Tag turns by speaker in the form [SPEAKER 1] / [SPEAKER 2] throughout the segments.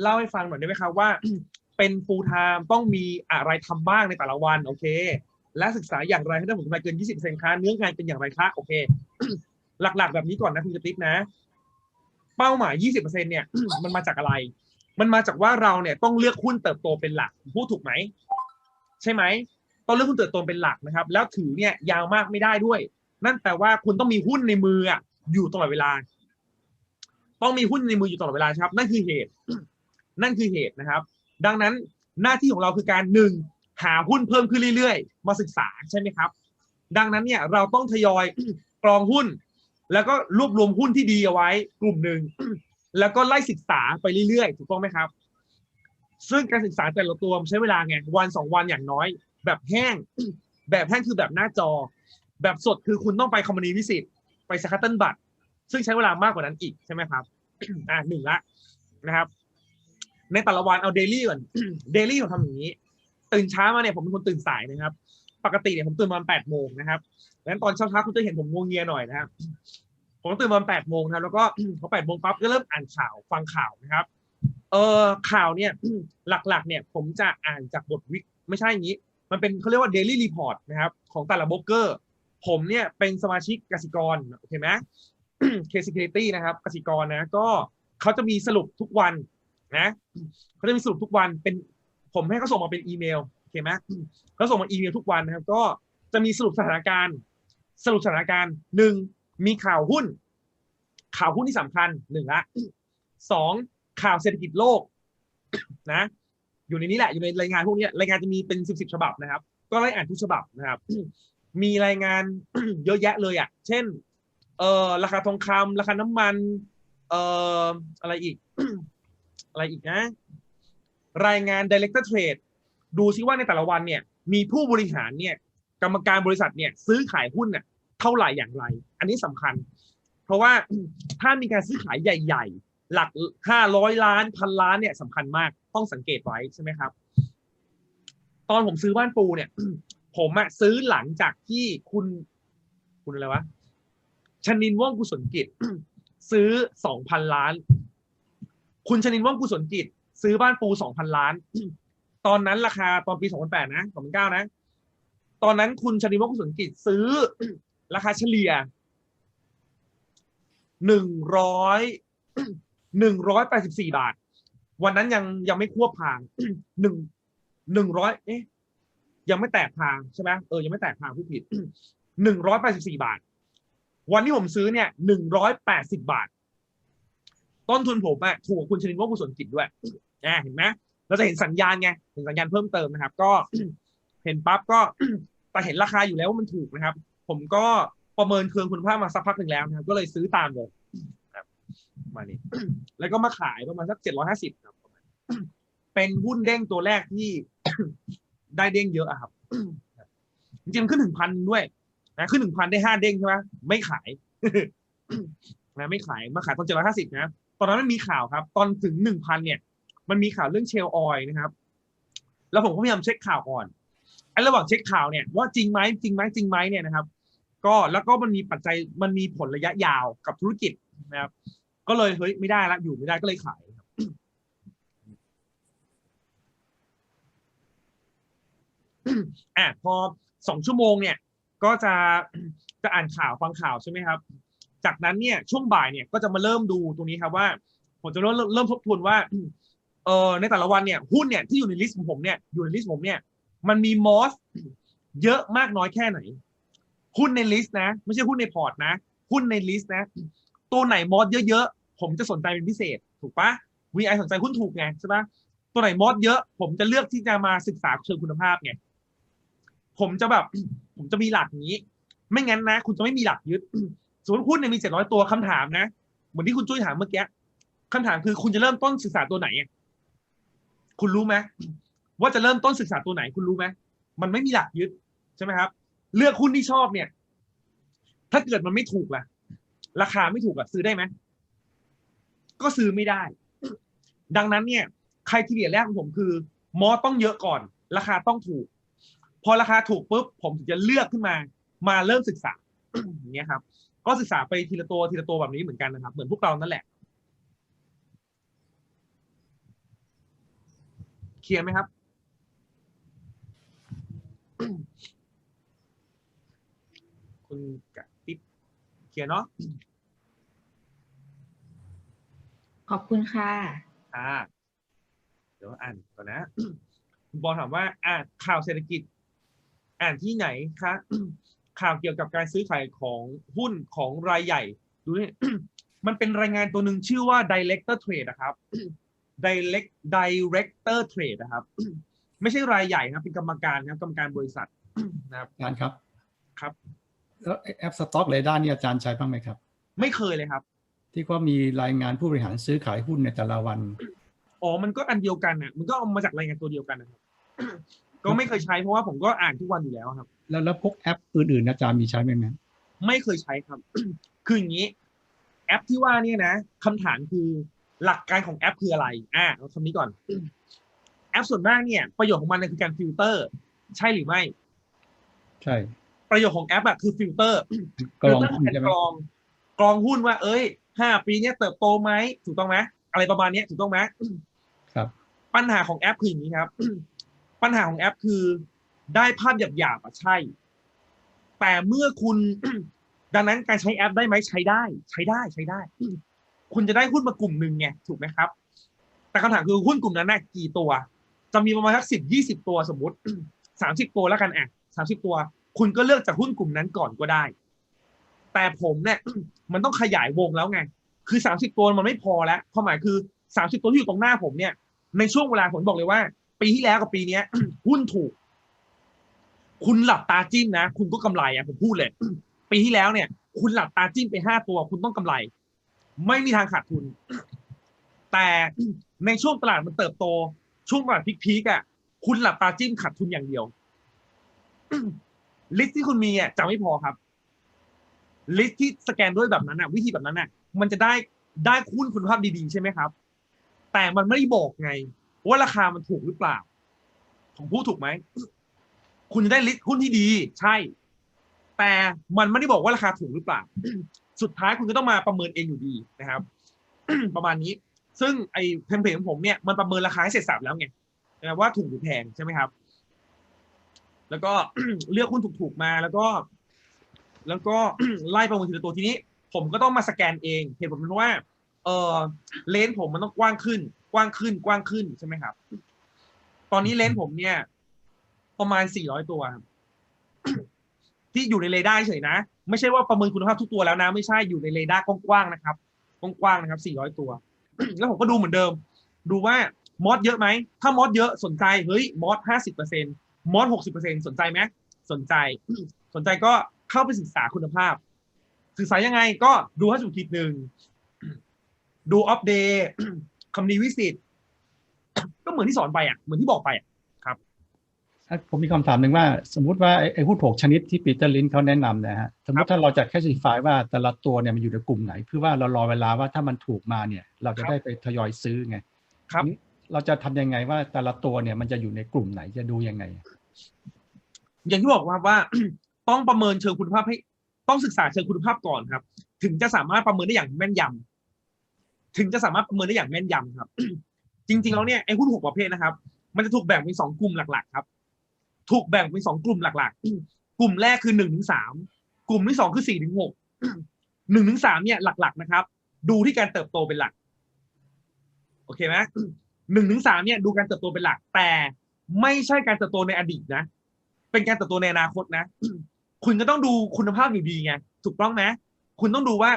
[SPEAKER 1] เล่าให้ฟังหน่อยได้ไหมครับว่า เป็น full time ต้องมีอะไรทำบ้างในแต่ละวันโอเค และศึกษาอย่างไรให้ได้ผลกำไรเกิน 20%คะเนื้องานเป็นอย่างไรคะโอเค หลักๆ แบบนี้ก่อนนะคุณกระติ๊บนะ เป้าหมาย 20%เนี่ยมันมาจากอะไร มันมาจากว่าเราเนี่ยต้องเลือกหุ้นเติบโตเป็นหลักพูดถูกไหมใช่ไหมต้องเลือกหุ้นเติบโตเป็นหลักนะครับ แล้วถือเนี่ยยาวมากไม่ได้ด้วย นั่นแปลว่าคุณต้องมีหุ้นในมืออยู่ตลอดเวลา ต้องมีหุ้นในมืออยู่ตลอดเวลาครับ นั่นคือเหตุ นั่นคือเหตุนะครับ ดังนั้นหน้าที่ของเราคือการหนึ่งหาหุ้นเพิ่มขึ้นเรื่อยๆ มาศึกษาใช่ไหมครับ ดังนั้นเนี่ยเราต้องทยอยกรองหุ้น แล้วก็รวบรวมหุ้นที่ดีเอาไว้ กลุ่มหนึ่งแล้วก็ไล่ศึกษาไปเรื่อยๆ ถูกต้องไหมครับ ซึ่งการศึกษาแต่ละตัวใช้เวลาไงวันสองวันอย่างน้อย แบบแห้ง แบบแห้งคือแบบหน้าจอ แบบสดคือคุณต้องไปคอมมานีวิสิตไปสคัตเติลบัต ซึ่งใช้เวลามากกว่านั้นอีกใช่ไหมครับอ่าหนึ่งละนะครับ ในแต่ละวันเอาเดลี่ก่อนเดลี่ผมทำอย่างนี้ ตื่นเช้ามาเนี่ยผมเป็นคนตื่นสายนะครับ ปกติเนี่ยผมตื่นประมาณแปดโมงนะครับดังนั้นตอนเช้าๆคุณจะเห็นผมงวงเงียหน่อยนะครับ ผมตื่นประมาณแปดโมงนะครับแล้วก็พอแปดโมงปั๊บก็เริ่มอ่านข่าวฟังข่าวนะครับ เออข่าวเนี่ยหลักๆ เนี่ย ผมจะอ่านจากบทวิกไม่ใช่อย่างนี้ มันเป็นเขาเรียกว่า daily report นะครับ ของแต่ละโบรกเกอร์ ผมเนี่ยเป็นสมาชิกกสิกรโอเคไหม เคซิเคตี้นะครับกสิกรนะก็เขาจะมีสรุปทุกวันนะเขาจะมีสรุปทุกวันเป็นผมให้เขาส่งมาเป็นอีเมลโอเคไหมเขาส่งมาอีเมลทุกวันนะครับ ก็จะมีสรุปสถานการณ์ สรุปสถานการณ์หนึ่งมีข่าวหุ้น ข่าวหุ้นที่สำคัญหนึ่งละสองข่าวเศรษฐกิจโลกนะอยู่ในนี้แหละอยู่ในรายงานพวกนี้รายงานจะมีเป็นสิบสิบฉบับนะครับ ก็ไล่อ่านทุกฉบับนะครับ มีรายงานเยอะแยะเลยอะ เช่น เอ่อราคาทองคำราคาน้ำมัน เอ่ออะไรอีก อะไรอีกนะ รายงาน director trade ดูซิว่าในแต่ละวันเนี่ย มีผู้บริหารเนี่ย กรรมการบริษัทเนี่ย ซื้อขายหุ้นเนี่ยเท่าไหร่อย่างไร อันนี้สำคัญ เพราะว่าถ้ามีการซื้อขายใหญ่ ๆ หลักห้าร้อยล้านพันล้านเนี่ยสำคัญมากต้องสังเกตไว้ใช่ไหมครับ ตอนผมซื้อบ้านปูเนี่ย ผมอะซื้อหลังจากที่คุณ คุณอะไรวะ ชนินว่องกุศลกิจ ซื้อสองพันล้าน คุณชนินว่องกุศลกิจ ซื้อบ้านปูสองพันล้าน ตอนนั้นราคาตอนปีสองพันแปดนะสองพันเก้านะ ตอนนั้นคุณชนินว่องกุศลกิจซื้อ ราคาเฉลี่ยหนึ่งร้อยหนึ่งร้อยแปดสิบสี่บาท วันนั้นยังยังไม่ควบพางหนึ่งหนึ่งร้อยเอ๊ะยังไม่แตกพางใช่ไหมเออยังไม่แตกพางผู้ผิดหนึ่งร้อยแปดสิบสี่บาท วันที่ผมซื้อเนี่ยหนึ่งร้อยแปดสิบาท ต้นทุนผมอะถูกกว่าคุณชนินว่ากุศลกิจด้วยอ่าเห็นไหมเราจะเห็นสัญญาณไงเห็นสัญญาณเพิ่มเติมนะครับ ก็เห็นปั๊บก็แต่เห็นราคาอยู่แล้วว่ามันถูกนะครับ ผมก็ประเมินเคืองคุณภาพมาสักพักหนึ่งแล้วนะครับ ก็เลยซื้อตามเลยครับมานี่แล้วก็มาขายประมาณสักเจ็ดร้อยห้าสิบครับเป็นหุ้นเด้งตัวแรกที่ได้เด้งเยอะอะครับจริงๆขึ้นถึงพันด้วย นะขึ้นถึงพันได้ห้าเด้งใช่ไหมไม่ขายนะไม่ขายมาขายตอนเจ็ดร้อยห้าสิบนะตอนนั้นมันมีข่าวครับ ตอนถึงหนึ่งพันเนี่ย มันมีข่าวเรื่องเชลออยนะครับ แล้วผมก็พยายามเช็คข่าวก่อนไอ้ระหว่างเช็คข่าวเนี่ยว่าจริงไหมจริงไหมจริงไหมเนี่ยนะครับ ก็แล้วก็มันมีปัจจัยมันมีผลระยะยาวกับธุรกิจนะครับ ก็เลยเฮ้ยไม่ได้ละอยู่ไม่ได้ก็เลยขายครับอะพอสองชั่วโมงเนี่ย ก็จะจะอ่านข่าวฟังข่าวใช่ไหมครับ จากนั้นเนี่ยช่วงบ่ายเนี่ยก็จะมาเริ่มดูตรงนี้ครับว่า ผมจะเริ่มเริ่มทบทวนว่าเออในแต่ละวันเนี่ยหุ้นเนี่ยที่อยู่ในลิสต์ของผมเนี่ยอยู่ในลิสต์ผมเนี่ยมันมีมอสเยอะมากน้อยแค่ไหน หุ้นในลิสต์นะ ไม่ใช่หุ้นในพอร์ตนะ หุ้นในลิสต์นะ ตัวไหนมอสเยอะๆ ผมจะสนใจเป็นพิเศษ ถูกปะ VI สนใจหุ้นถูกไงใช่ปะตัวไหนมอสเยอะ ผมจะเลือกที่จะมาศึกษาเชิงคุณภาพไง ผมจะแบบ ผมจะมีหลักนี้ ไม่งั้นนะ คุณจะไม่มีหลักยึดสมมติหุ้นเนี่ยมีเจ็ดร้อยตัวคำถามนะ เหมือนที่คุณจุ้ยถามเมื่อกี้คำถามคือคุณจะเริ่มต้นศึกษาตัวไหนคุณรู้ไหมว่าจะเริ่มต้นศึกษาตัวไหน คุณรู้ไหมมันไม่มีหลักยึดใช่ไหมครับ เลือกหุ้นที่ชอบเนี่ย ถ้าเกิดมันไม่ถูกล่ะ ราคาไม่ถูกอะซื้อได้ไหมก็ซื้อไม่ได้ ดังนั้นเนี่ยใครที่เดียแรกของผมคือ มอต้องเยอะก่อน ราคาต้องถูก พอราคาถูกปุ๊บผมถึงจะเลือกขึ้นมา มาเริ่มศึกษาอย่างเงี้ยครับ ก็ศึกษาไปทีละตัวทีละตัวแบบนี้เหมือนกันนะครับ เหมือนพวกเรานั่นแหละเคลียร์ไหมครับ คุณกะติ๊บเคลียร์เนาะ
[SPEAKER 2] ขอบคุณค่ะ
[SPEAKER 1] อ่าเดี๋ยวอ่านก่อนนะคุณบอลถามว่า อ่านข่าวเศรษฐกิจ อ่านที่ไหนคะข่าวเกี่ยวกับการซื้อขายของหุ้นของรายใหญ่ ดูนี่มันเป็นรายงานตัวหนึ่งชื่อว่า director trade นะครับ direct director trade นะครับ ไม่ใช่รายใหญ่นะครับเป็นกรรมการนะครับกรรมการบริษัทนะครับ
[SPEAKER 3] อาจารย์ครับ
[SPEAKER 1] ครับ
[SPEAKER 3] แล้วไอ้แอปสต็อกเรดาร์นี่อาจารย์ใช้บ้างไหมครับ
[SPEAKER 1] ไม่เคยเลยครับ
[SPEAKER 3] ที่ว่ามีรายงานผู้บริหารซื้อขายหุ้นในแต่ละวัน
[SPEAKER 1] อ๋อมันก็อันเดียวกันน่ะมันก็เอามาจากรายงานตัวเดียวกันนะครับ ก็ไม่เคยใช้เพราะว่าผมก็อ่านทุกวันอยู่แล้วครับ
[SPEAKER 3] แล้วแล้วพวกแอปอื่นๆอาจารย์มีใช้ไหมไหม
[SPEAKER 1] ไม่เคยใช้ครับ คืออย่างนี้ แอปที่ว่าเนี่ยนะคำถามคือหลักการของแอปคืออะไร อ่าเอาคำนี้ก่อน แอปส่วนมากเนี่ย ประโยชน์ของมันเนี่ยคือการฟิลเตอร์ ใช่หรือไม่
[SPEAKER 3] ใช่
[SPEAKER 1] ประโยชน์ของแอปอะคือฟิลเตอร์
[SPEAKER 3] กรอง
[SPEAKER 1] ฟิล
[SPEAKER 3] หุ้น
[SPEAKER 1] เตอ
[SPEAKER 3] ใช่
[SPEAKER 1] ร์
[SPEAKER 3] ไหม
[SPEAKER 1] กรอง กรองหุ้นว่า เอ้ยห้าปีเนี้ยเติบโตไหมถูกต้องไหมอะไรประมาณเนี้ยถูกต้องไหม
[SPEAKER 3] ครับ
[SPEAKER 1] ปัญหาของแอปคืออย่างนี้ครับ ปัญหาของแอปคือได้ภาพหยาบๆอะใช่ แต่เมื่อคุณ ดังนั้นการใช้แอปได้ไหมใช้ได้ ใช้ได้ใช้ได้ คุณจะได้หุ้นมากลุ่มหนึ่งไงถูกไหมครับ แต่คำถามคือหุ้นกลุ่มนั้นน่ะกี่ตัว จะมีประมาณสักสิบยี่สิบตัวสมมติสามสิบตัวแล้วกันอะสามสิบตัว คุณก็เลือกจากหุ้นกลุ่มนั้นก่อนก็ได้ แต่ผมเนี่ยมันต้องขยายวงแล้วไง คือสามสิบตัวมันไม่พอแล้วความหมายคือสามสิบตัวที่อยู่ตรงหน้าผมเนี่ย ในช่วงเวลาผมบอกเลยว่า ปีที่แล้วกับปีเนี้ย หุ้นถูก คุณหลับตาจิ้มนะ คุณก็กำไรอะผมพูดเลย ปีที่แล้วเนี่ย คุณหลับตาจิ้มไปห้าตัว คุณต้องกำไร ไม่มีทางขาดทุน แต่ในช่วงตลาดมันเติบโต ช่วงตลาดพีคๆอะ คุณหลับตาจิ้มขาดทุนอย่างเดียว ลิสต์ที่คุณมีอะจะไม่พอครับ ลิสต์ที่สแกนด้วยแบบนั้นอะ วิธีแบบนั้นอะ มันจะได้ได้หุ้นคุณภาพดีๆ ใช่ไหมครับ แต่มันไม่ได้บอกไง ว่าราคามันถูกหรือเปล่า ผมพูดถูกไหม คุณจะได้ลิสต์หุ้นที่ดี ใช่ แต่มันไม่ได้บอกว่าราคาถูกหรือเปล่า สุดท้ายคุณก็ต้องมาประเมินเองอยู่ดีนะครับ ประมาณนี้ ซึ่งไอ้เทมเพลตของผมเนี่ยมันประเมินราคาให้เสร็จสับแล้วไงนะว่าถูกหรือแพงใช่ไหมครับ แล้วก็เลือกหุ้นถูกๆมาแล้วก็ แล้วก็ไล่ประเมินทีละตัวทีนี้ ผมก็ต้องมาสแกนเองเหตุผลเป็นเพราะว่า เออเลนส์ผมมันต้องกว้างขึ้น กว้างขึ้นกว้างขึ้นใช่ไหมครับ ตอนนี้เลนส์ผมเนี่ย ประมาณ400ตัวครับที่อยู่ในเรดาร์เฉยนะ ไม่ใช่ว่าประเมินคุณภาพทุกตัวแล้วนะ ไม่ใช่อยู่ในเรดาร์กว้างๆนะครับกว้างๆนะครับ400ตัว แล้วผมก็ดูเหมือนเดิม ดูว่ามอสเยอะไหม ถ้ามอสเยอะสนใจเฮ้ยมอส50%มอส60%สนใจไหมสนใจ สนใจก็เข้าไปศึกษาคุณภาพ ศึกษายังไงก็ดูให้สุดคิดหนึ่ง ดูอัปเดตคำนีวิสิตก็เหมือนที่สอนไปอะเหมือนที่บอกไปอะ
[SPEAKER 3] อะผมมีคำถามหนึ่งว่า สมมติว่าไอ้ไอ้หุ้นหกชนิดที่ปีเตอร์ลินเขาแนะนำนะฮะสมมติถ้าเราจะแคสซิฟายว่าแต่ละตัวเนี่ยมันอยู่ในกลุ่มไหน เพื่อว่าเรารอเวลาว่าถ้ามันถูกมาเนี่ย เราจะได้ไปทยอยซื้อไง
[SPEAKER 1] ครับ
[SPEAKER 3] ทีนี้เราจะทำยังไงว่าแต่ละตัวเนี่ยมันจะอยู่ในกลุ่มไหนจะดูยังไง
[SPEAKER 1] อย่างที่บอกว่าว่าต้องประเมินเชิงคุณภาพให้ ต้องศึกษาเชิงคุณภาพก่อนครับ ถึงจะสามารถประเมินได้อย่างแม่นยำ ถึงจะสามารถประเมินได้อย่างแม่นยำครับ จริง ๆ แล้วเนี่ยไอ้หุ้นหกประเภทนะครับ มันจะถูกแบ่งเป็นสองกลุ่มหลักๆ ครับ ถูกแบ่งเป็นสองกลุ่มหลักๆ กลุ่มแรกคือหนึ่งถึงสามกลุ่มที่สองคือสี่ถึงหกหนึ่งถึงสามเนี่ยหลักๆนะครับ ดูที่การเติบโตเป็นหลัก โอเคไหมหนึ่งถึงสามเนี่ยดูการเติบโตเป็นหลัก แต่ไม่ใช่การเติบโตในอดีตนะ เป็นการเติบโตในอนาคตนะ คุณก็ต้องดูคุณภาพอยู่ดีไง ถูกต้องไหม คุณต้องดูว่า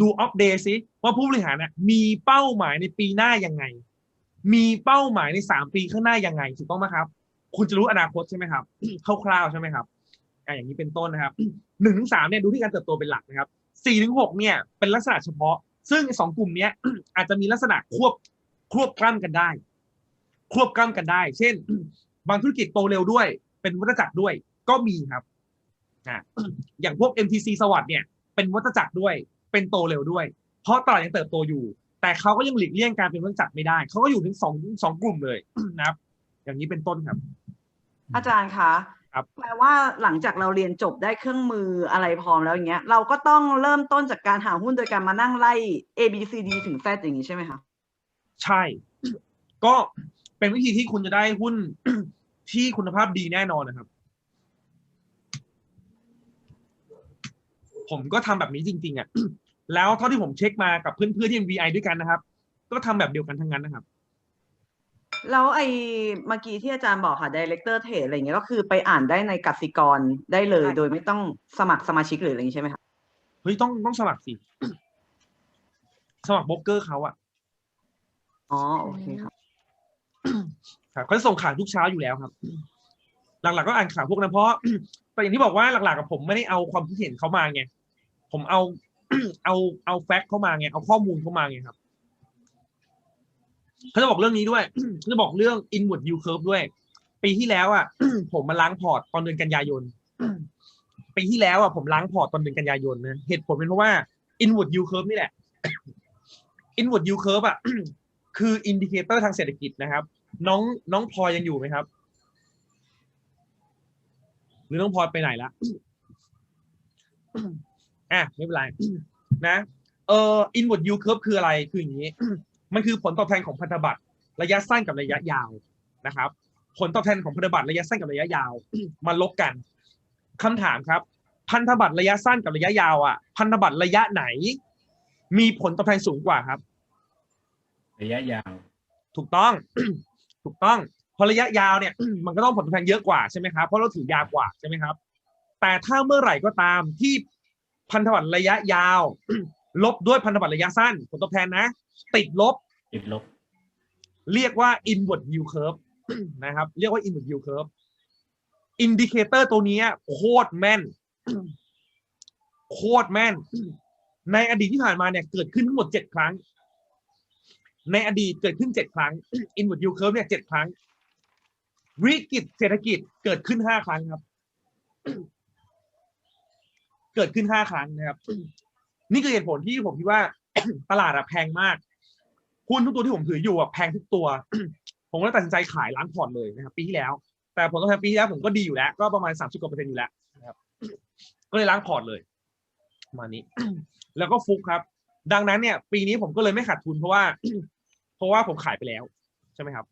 [SPEAKER 1] ดูอัปเดตซิว่าผู้บริหารน่ะมีเป้าหมายในปีหน้ายังไง มีเป้าหมายในสามปีข้างหน้ายังไงถูกต้องไหมครับ คุณจะรู้อนาคตใช่ไหมครับคร่าวๆใช่ไหมครับอ่าอย่างนี้เป็นต้นนะครับหนึ่งถึงสามเนี่ยดูที่การเติบโตเป็นหลักนะครับสี่ถึงหกเนี่ยเป็นลักษณะเฉพาะ ซึ่งสองกลุ่มเนี้ยอาจจะมีลักษณะควบควบกล้ำกันได้ ควบกล้ำกันได้ เช่น บางธุรกิจโตเร็วด้วย เป็นวัฏจักรด้วยก็มีครับอย่างพวก MTC สวัสด์เนี่ย เป็นวัฏจักรด้วย เป็นโตเร็วด้วย เพราะตลาดยังเติบโตอยู่ แต่เขาก็ยังหลีกเลี่ยงการเป็นวัฏจักรไม่ได้เขาก็อยู่ถึงสองสองกลุ่มเลยนะครับ อย่างนี้เป็นต้นครับ
[SPEAKER 4] อาจารย์คะ
[SPEAKER 1] ครับ
[SPEAKER 4] แปลว่าหลังจากเราเรียนจบได้เครื่องมืออะไรพร้อมแล้วอย่างเงี้ย เราก็ต้องเริ่มต้นจากการหาหุ้นโดยการมานั่งไล่ A B C D ถึง Z อย่างนี้ใช่ไหมคะ
[SPEAKER 1] ใช่ ก็เป็นวิธีที่คุณจะได้หุ้นที่คุณภาพดีแน่นอนนะครับ ผมก็ทำแบบนี้จริง ๆอะแล้วเท่าที่ผมเช็คมากับเพื่อนๆที่เป็น VI ด้วยกันนะครับ ก็ทำแบบเดียวกันทั้งนั้นนะครับ
[SPEAKER 4] แล้วไอ้เมื่อกี้ที่อาจารย์บอกค่ะ Director Trade อะไรอย่างเงี้ยก็คือไปอ่านได้ในกสิกรได้เลย
[SPEAKER 1] ใช่
[SPEAKER 4] โดยไม่ต้องสมัครสมาชิกหรืออะไรอย่างงี้ใช่ไหมคะ
[SPEAKER 1] เฮ้ยต้องต้องสมัครสิสมัครโบรกเกอร์เขาอะ
[SPEAKER 4] อ๋อโอเคครับ
[SPEAKER 1] ครับเขาจะส่งข่าวทุกเช้าอยู่แล้วครับ หลักๆก็อ่านข่าวพวกนั้นเพราะแต่อย่างที่บอกว่าหลักๆกับผมไม่ได้เอาความคิดเห็นเขามาไงผมเอาเอาเอาแฟกต์เข้ามาไงเอาข้อมูลเข้ามาไงครับเขาจะบอกเรื่องนี้ด้วยเขาจะบอกเรื่อง inward yield curve ด้วย ปีที่แล้วอะผมมาล้างพอร์ตตอนเดือนกันยายนปีที่แล้วอะผมล้างพอร์ตตอนเดือนกันยายนนะเหตุผลเป็นเพราะว่า inward yield curve นี่แหละ inward yield curve อะคืออินดิเคเตอร์ทางเศรษฐกิจนะครับ น้องน้องพลอยังอยู่ไหมครับ หรือน้องพลอยไปไหนละอะไม่เป็นไรนะเอ่อ inward yield curve คืออะไรคืออย่างนี้ มันคือผลตอบแทนของพันธบัตรระยะสั้นกับระยะยาวนะครับ ผลตอบแทนของพันธบัตรระยะสั้นกับระยะยาวมาลบกันคำถามครับ พันธบัตรระยะสั้นกับระยะยาวอะพันธบัตรระยะไหน มีผลตอบแทนสูงกว่าครับ
[SPEAKER 5] ระยะยาว
[SPEAKER 1] ถูกต้อง ถูกต้องเพอระยะยาวเนี่ยมันก็ต้องผลตอบแทนเยอะกว่าใช่ไหมครับเพราะเราถือยาวกว่าใช่ไหมครับ แต่ถ้าเมื่อไหร่ก็ตามที่พันธบัตรระยะยาว ลบด้วยพันธบัตรระยะสั้น ผลตอบแทนนะ ติดลบ
[SPEAKER 5] ติดลบ
[SPEAKER 1] เรียกว่า inward yield curve นะครับ เรียกว่า inward yield curve อินดิเคเตอร์ตัวเนี้ยโคตรแม่น โคตรแม่น ในอดีตที่ผ่านมาเนี่ยเกิดขึ้นทั้งหมดเจ็ดครั้ง ในอดีตเกิดขึ้นเจ็ดครั้ง inward yield curve เนี่ยเจ็ดครั้ง วิกฤตเศรษฐกิจเกิดขึ้นห้าครั้งครับ เกิดขึ้นห้าครั้งนะครับ นี่คือเหตุผลที่ผมคิดว่า ตลาดอะแพงมากหุ้นทุกตัวที่ผมถืออยู่อะแพงทุกตัว ผมก็เลยตัดสินใจขายล้างพอร์ตเลยนะครับ ปีที่แล้ว แต่ผลตอบแทนปีที่แล้วผมก็ดีอยู่แล้ว ก็ประมาณสามสิบกว่าเปอร์เซ็นต์อยู่แล้วนะครับ ก็เลยล้างพอร์ตเลยมานี้ แล้วก็ฟุกครับ ดังนั้นเนี่ย ปีนี้ผมก็เลยไม่ขาดทุนเพราะว่า เพราะว่าผมขายไปแล้ว ใช่ไหมครับ